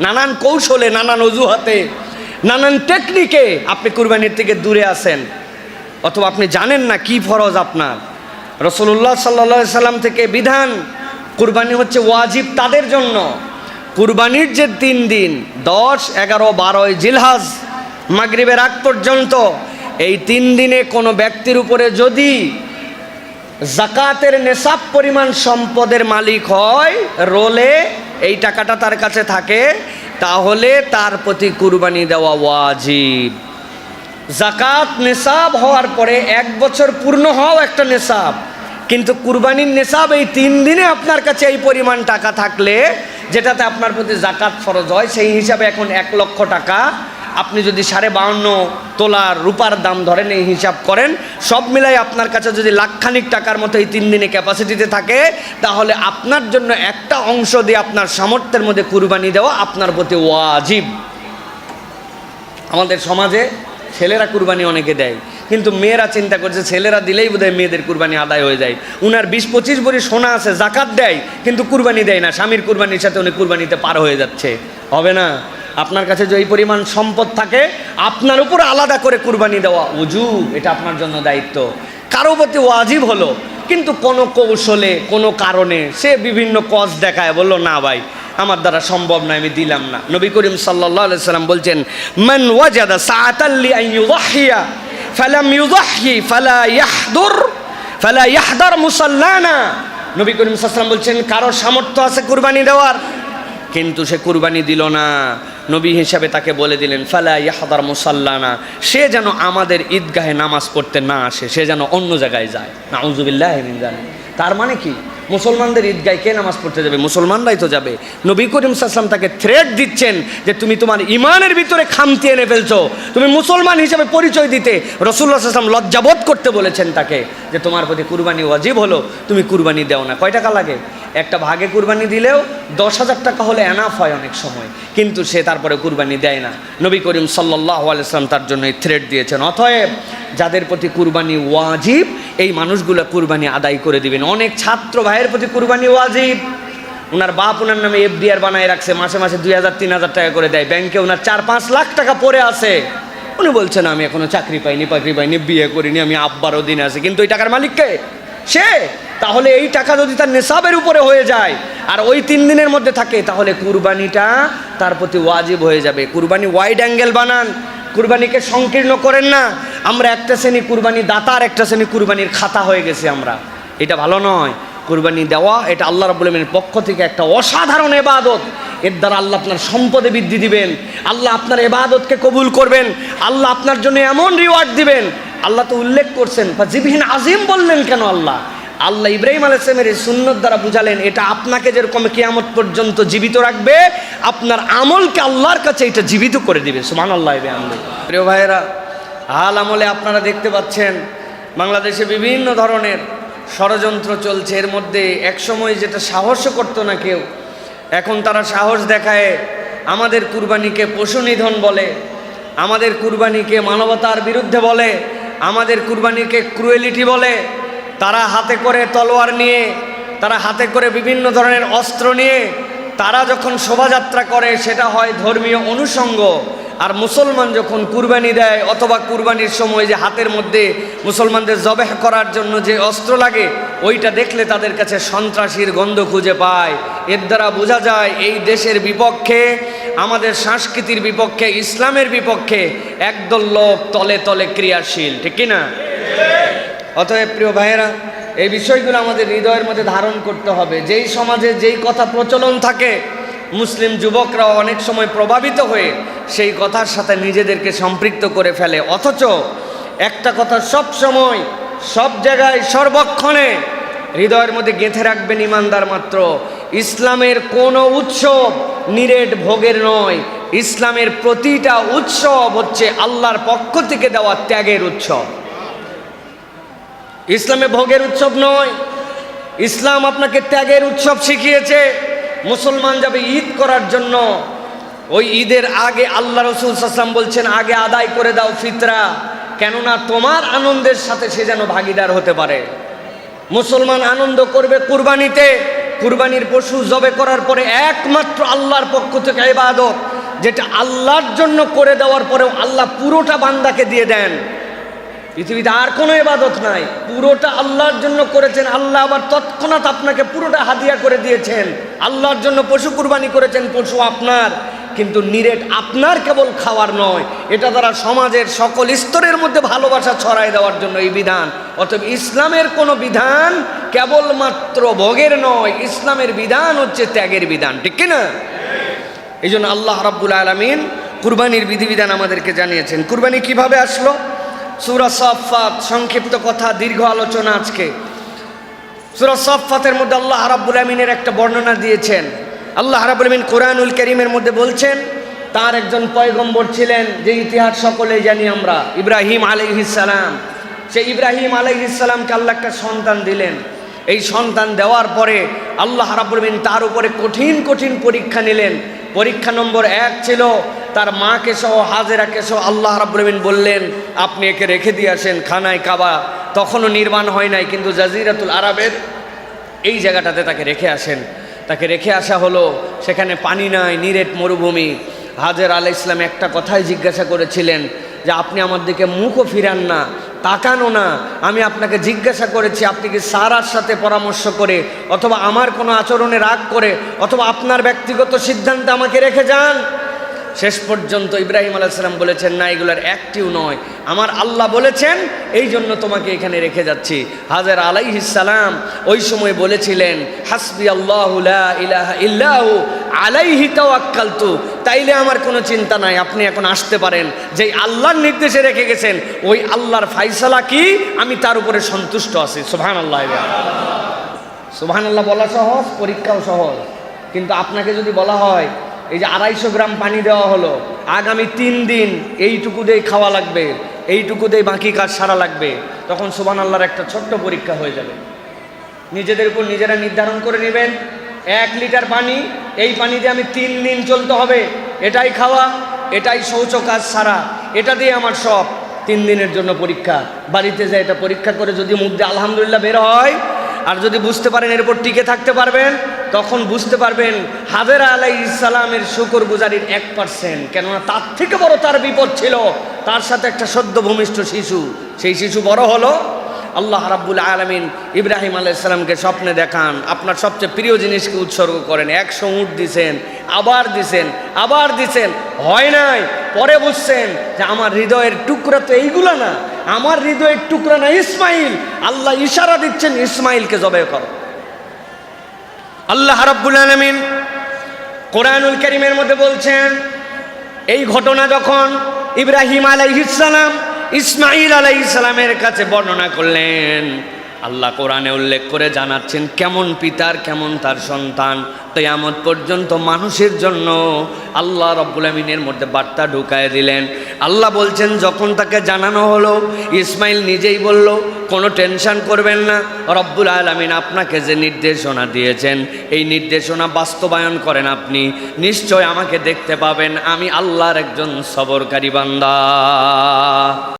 নানান কৌশলে, নানান অজুহাতে, নানান টেকনিকে আপনি কুরবানির থেকে দূরে আছেন। অথবা আপনি জানেন না কি ফরজ আপনার। রসুল্লাহ সাল্লা সাল্লাম থেকে বিধান, কুরবানি হচ্ছে ওয়াজিব তাদের জন্য। কুরবানির যে তিন দিন, দশ, এগারো, বারোই জিলহাজ, মাগরিবের আগ পর্যন্ত, এই তিন দিনে কোনো ব্যক্তির উপরে যদি জাকাতের নেশাব পরিমাণ সম্পদের মালিক হয়, রোলে এই টাকাটা তার কাছে থাকে, তাহলে তার প্রতি কুরবানি দেওয়া ওয়াজিব। জাকাত নেশাব হওয়ার পরে এক বছর পূর্ণ হওয়াও একটা নেশাব। কিন্তু কুরবানির নেশাব এই তিন দিনে আপনার কাছে এই পরিমাণ টাকা থাকলে, যেটাতে আপনার প্রতি জাকাত ফরজ হয়, সেই হিসাবে এখন এক লক্ষ টাকা আপনি যদি সাড়ে বাউন্ন তোলার রূপার দাম ধরেন, এই হিসাব করেন, সব মিলাই আপনার কাছে যদি লাখখানিক টাকার মতো এই তিন দিনে ক্যাপাসিটিতে থাকে, তাহলে আপনার জন্য একটা অংশ দিয়ে আপনার সামর্থ্যের মধ্যে কুরবানি দেওয়া আপনার প্রতি ওয়াজিব। আমাদের সমাজে ছেলেরা কুরবানি অনেকে দেয়, কিন্তু মেয়েরা চিন্তা করছে, ছেলেরা দিলেই বোধহয় মেয়েদের কুরবানি আদায় হয়ে যায়। উনার বিশ পঁচিশ ভরি সোনা আছে, জাকাত দেয়, কিন্তু কুরবানি দেয় না, স্বামীর কুরবানির সাথে উনি কুরবানিতে পার হয়ে যাচ্ছে। হবে না? আপনার কাছে যে পরিমাণ সম্পদ থাকে, আপনার উপর আলাদা করে কুরবানি দেওয়া। উজু, এটা আপনার জন্য দায়িত্ব। কারও প্রতি ওয়াজিব হলো, কিন্তু কোনো কৌশলে, কোনো কারণে সে বিভিন্ন কজ দেখায়, বলল, না ভাই, আমার দ্বারা সম্ভব নয় আমি দিলাম না। নবী করিম সাল্লাম বলছেন, মান ওয়াজাদা ফালা ফালা নবী করিম সাল্লাম বলছেন, কারও সামর্থ্য আছে কুরবানি দেওয়ার? কিন্তু সে কুরবানি দিল না। নবী হিসাবে তাকে বলে দিলেন, ফালা ইয়াহাদার মুসাল্লানা সে যেন আমাদের ঈদগাহে নামাজ পড়তে না আসে, সে যেন অন্য জায়গায় যায়। নাউজুবিল্লাহ উজুবিল্লাহ তার মানে কি? মুসলমানদের ঈদগায় কে নামাজ পড়তে যাবে? মুসলমানরাই তো যাবে। নবী করিম সাল্লাম তাকে থ্রেট দিচ্ছেন যে তুমি তোমার ইমানের ভিতরে খামতি এনে ফেলছো। তুমি মুসলমান হিসেবে পরিচয় দিতে রসুল্লাহ সাল্লাম লজ্জাবোধ করতে বলেছেন তাকে যে তোমার প্রতি কুরবানি ওয়াজিব হলো, তুমি কুরবানি দেও না। কয় টাকা লাগে? একটা ভাগে কুরবানি দিলেও দশ হাজার টাকা হলে এনাফ হয় অনেক সময়। কিন্তু সে তারপরে কুরবানি দেয় না। নবী করিম সাল্লাহ আলাইসলাম তার জন্য থ্রেট দিয়েছেন। অতএব যাদের প্রতি কুরবানি ওয়াজিব এই মানুষগুলো কুরবানি আদায় করে দিবেন। অনেক ছাত্র ভাইয়ের প্রতি কুরবানি ওয়াজিব। ওনার বাপ ওনার নামে এফডিআর বানায় রাখছে, মাসে মাসে দুই হাজার, তিন হাজার টাকা করে দেয়। ব্যাংকে ওনার চার, পাঁচ লাখ টাকা পড়ে আছে। উনি বলছেন, আমি এখনও চাকরি পাইনি চাকরি পাইনি, বিয়ে করিনি, আমি আব্বারও দিন আছে। কিন্তু ওই টাকার মালিককে সে? তাহলে এই টাকা যদি তার নেশাবের উপরে হয়ে যায়, আর ওই তিন দিনের মধ্যে থাকে, তাহলে কুরবানিটা তার প্রতি ওয়াজিব হয়ে যাবে। কুরবানি ওয়াইড অ্যাঙ্গেল বানান। কুরবানিকে সংকীর্ণ করেন না। আমরা একটা শ্রেণি কুরবানি দাতা আর একটা শ্রেণি কুরবানির খাতা হয়ে গেছি আমরা। এটা ভালো নয়। কুরবানি দেওয়া, এটা আল্লাহ রবুল্লামের পক্ষ থেকে একটা অসাধারণ এবাদত এর দ্বারা আল্লাহ আপনার সম্পদে বৃদ্ধি দিবেন। আল্লাহ আপনার এবাদতকে কবুল করবেন। আল্লাহ আপনার জন্য এমন রিওয়ার্ড দিবেন। আল্লাহ তো উল্লেখ করছেন বা জিবিহীন আজিম বললেন কেন আল্লাহ? আল্লাহ ইব্রাহিম আলাইসলামের এই সুন্নত দ্বারা বুঝালেন, এটা আপনাকে যেরকম কেয়ামত পর্যন্ত জীবিত রাখবে, আপনার আমলকে আল্লাহর কাছে এটা জীবিত করে দিবে। সুমান আল্লাহ প্রিয় ভাইয়েরা হাল আমলে আপনারা দেখতে পাচ্ছেন, বাংলাদেশে বিভিন্ন ধরনের ষড়যন্ত্র চলছে। এর মধ্যে একসময় যেটা সাহসও করতো না কেউ, এখন তারা সাহস দেখায় আমাদের কুরবানিকে পশু নিধন বলে, আমাদের কুরবানিকে মানবতার বিরুদ্ধে বলে, আমাদের কুরবানিকে ক্রুয়েলিটি বলে। তারা হাতে করে তলোয়ার নিয়ে, তারা হাতে করে বিভিন্ন ধরনের অস্ত্র নিয়ে, তারা যখন শোভাযাত্রা করে, সেটা হয় ধর্মীয় অনুষঙ্গ। আর মুসলমান যখন কুরবানি দেয় অথবা কুরবানির সময় যে হাতের মধ্যে মুসলমানদের জবেহ করার জন্য যে অস্ত্র লাগে, ওইটা দেখলে তাদের কাছে সন্ত্রাসীর গন্ধ খুঁজে পায়। এর দ্বারা বোঝা যায় এই দেশের বিপক্ষে, আমাদের সংস্কৃতির বিপক্ষে, ইসলামের বিপক্ষে একদল লোক তলে তলে ক্রিয়াশীল, ঠিক কিনা? অতএব প্রিয় ভাইয়েরা, এই বিষয়গুলো আমাদের হৃদয়ের মধ্যে ধারণ করতে হবে। যেই সমাজে যেই কথা প্রচলন থাকে মুসলিম যুবকরা অনেক সময় প্রভাবিত হয়ে সেই কথার সাথে নিজেদেরকে সম্পৃক্ত করে ফেলে। অথচ একটা কথা সব সময়, সব জায়গায় সর্বক্ষণে হৃদয়ের মধ্যে গেঁথে রাখবেন ইমানদার মাত্র। ইসলামের কোনো উৎসব নিরেট ভোগের নয়। ইসলামের প্রতিটা উৎসব হচ্ছে আল্লাহর পক্ষ থেকে দেওয়া ত্যাগের উৎসব। ইসলামে ভোগের উৎসব নয়। ইসলাম আপনাকে ত্যাগের উৎসব শিখিয়েছে। মুসলমান যাবে ঈদ করার জন্য। ওই ঈদের আগে আল্লাহ রসুল সাসলাম বলছেন, আগে আদায় করে দাও ফিতরা, কেননা তোমার আনন্দের সাথে সে যেন ভাগিদার হতে পারে। মুসলমান আনন্দ করবে কুরবানিতে। কুরবানির পশু জবে করার পরে একমাত্র আল্লাহর পক্ষ থেকে ইবাদত, যেটা আল্লাহর জন্য করে দেওয়ার পরেও আল্লাহ পুরোটা বান্দাকে দিয়ে দেন। পৃথিবীতে আর কোনো এবাদত নাই। পুরোটা আল্লাহর জন্য করেছেন। আল্লাহ আবার তৎক্ষণাৎ আপনাকে পুরোটা হাদিয়া করে দিয়েছেন। আল্লাহর জন্য পশু কুরবানি করেছেন, পশু আপনার। কিন্তু নিরেট আপনার কেবল খাওয়ার নয়। এটা তারা সমাজের সকল স্তরের মধ্যে ভালোবাসা ছড়াই দেওয়ার জন্য এই বিধান। অতএব ইসলামের কোনো বিধান কেবলমাত্র ভোগের নয়, ইসলামের বিধান হচ্ছে ত্যাগের বিধান। ঠিক কিনা এই জন্য আল্লাহ রাব্বুল আলমিন কুরবানির বিধিবিধান আমাদেরকে জানিয়েছেন। কুরবানি কীভাবে আসলো? সুরা সফাত সংক্ষিপ্ত কথা, দীর্ঘ আলোচনা আজকে। সুরা সফাতের মধ্যে আল্লাহ রাব্বুল আলমিনের একটা বর্ণনা দিয়েছেন। আল্লাহ রাব্বুল আলমিন কোরআনুল করিমের মধ্যে বলছেন, তার একজন পয়গম্বর ছিলেন যে ইতিহাস সকলেই জানি আমরা, ইব্রাহিম আলাইহিসালাম সে ইব্রাহিম আলাইহিসালামকে আল্লাহ একটা সন্তান দিলেন। এই সন্তান দেওয়ার পরে আল্লাহ রাব্বুল আলমিন তার উপরে কঠিন কঠিন পরীক্ষা নিলেন। পরীক্ষা নম্বর এক ছিল তার মাকে সহ, হাজেরাকে সহ আল্লাহ রাব্বুল বললেন, আপনি একে রেখে দিয়ে আসেন খানায় কাবা। তখনও নির্মাণ হয় নাই, কিন্তু জাজিরাতুল আরবের এই জায়গাটাতে তাকে রেখে আসেন। তাকে রেখে আসা হলো, সেখানে পানি নাই, নিরেট মরুভূমি। হাজের আলাহ ইসলাম একটা কথাই জিজ্ঞাসা করেছিলেন যে, আপনি আমার দিকে মুখও ফিরান না, তাকানো না। আমি আপনাকে জিজ্ঞাসা করেছি, আপনি কি সারার সাথে পরামর্শ করে, অথবা আমার কোনো আচরণে রাগ করে, অথবা আপনার ব্যক্তিগত সিদ্ধান্তে আমাকে রেখে যান? শেষ পর্যন্ত ইব্রাহিম আলাইসালাম বলেছেন, না, এগুলোর একটিও নয়। আমার আল্লাহ বলেছেন, এই জন্য তোমাকে এখানে রেখে যাচ্ছি। হাজার আলাইহিসালাম ওই সময় বলেছিলেন, হাসবি আল্লাহ ইল্লাহু, আলাইহি তাওয়াক্কালতু। তাইলে আমার কোনো চিন্তা নাই, আপনি এখন আসতে পারেন। যে আল্লাহর নির্দেশে রেখে গেছেন, ওই আল্লাহর ফাইসালা কি? আমি তার উপরে সন্তুষ্ট আছি। সুবহান আল্লাহ সুবহান আল্লাহ বলা সহজ, পরীক্ষাও সহজ। কিন্তু আপনাকে যদি বলা হয় এই যে আড়াইশো গ্রাম পানি দেওয়া হলো, আগামী তিন দিন এইটুকু দিয়ে খাওয়া লাগবে, এইটুকু দিয়ে বাকি কাজ সারা লাগবে, তখন সুবান আল্লাহর একটা ছোট্ট পরীক্ষা হয়ে যাবে। নিজেদের উপর নিজেরা নির্ধারণ করে নেবেন, এক লিটার পানি, এই পানি দিয়ে আমি তিন দিন চলতে হবে, এটাই খাওয়া, এটাই শৌচ কাজ সারা, এটা দিয়ে আমার সব। তিন দিনের জন্য পরীক্ষা, বাড়িতে যায় এটা পরীক্ষা করে যদি মুখ দিয়ে আলহামদুলিল্লাহ বের হয়, আর যদি বুঝতে পারেন এর উপর টিকে থাকতে পারবেন তখন বুঝতে পারবেন হাজেরা আলাই ইসালামের শুকর গুজারির এক পার্সেন্ট কেননা তার থেকে বড় তার বিপদ ছিল। তার সাথে একটা সদ্য ভূমিষ্ঠ শিশু। সেই শিশু বড় হলো। আল্লাহ রাব্বুল আলমিন ইব্রাহিম আলাইসালামকে স্বপ্নে দেখান। আপনার সবচেয়ে প্রিয় জিনিসকে উৎসর্গ করেন। একশো উঠ দিছেন, আবার দিছেন আবার দিছেন। হয় নাই। পরে বুঝছেন যে আমার হৃদয়ের টুকরা তো এইগুলো না। আমার হৃদয়ের টুকরা না ইসমাইল। আল্লাহ ইশারা দিচ্ছেন, ইসমাইলকে জবে করো। আল্লাহ রাব্বুল আলমিন কোরআনুল করিমের মধ্যে বলছেন, এই ঘটনা যখন ইব্রাহিম আলাইহিসালাম ইসমাইল আলাইসালামের কাছে বর্ণনা করলেন, আল্লাহ কোরআনে উল্লেখ করে জানাচ্ছেন, কেমন পিতার, কেমন তার সন্তান, কেয়ামত পর্যন্ত মানুষের জন্য আল্লাহ রব্বুল আমিনের মধ্যে বার্তা ঢুকায় দিলেন। আল্লাহ বলছেন, যখন তাকে জানানো হলো ইসমাইল নিজেই বলল কোনো টেনশন করবেন না। রব্বুল আলমিন আপনাকে যে নির্দেশনা দিয়েছেন, এই নির্দেশনা বাস্তবায়ন করেন আপনি। নিশ্চয় আমাকে দেখতে পাবেন, আমি আল্লাহর একজন সবরকারী বান্দা।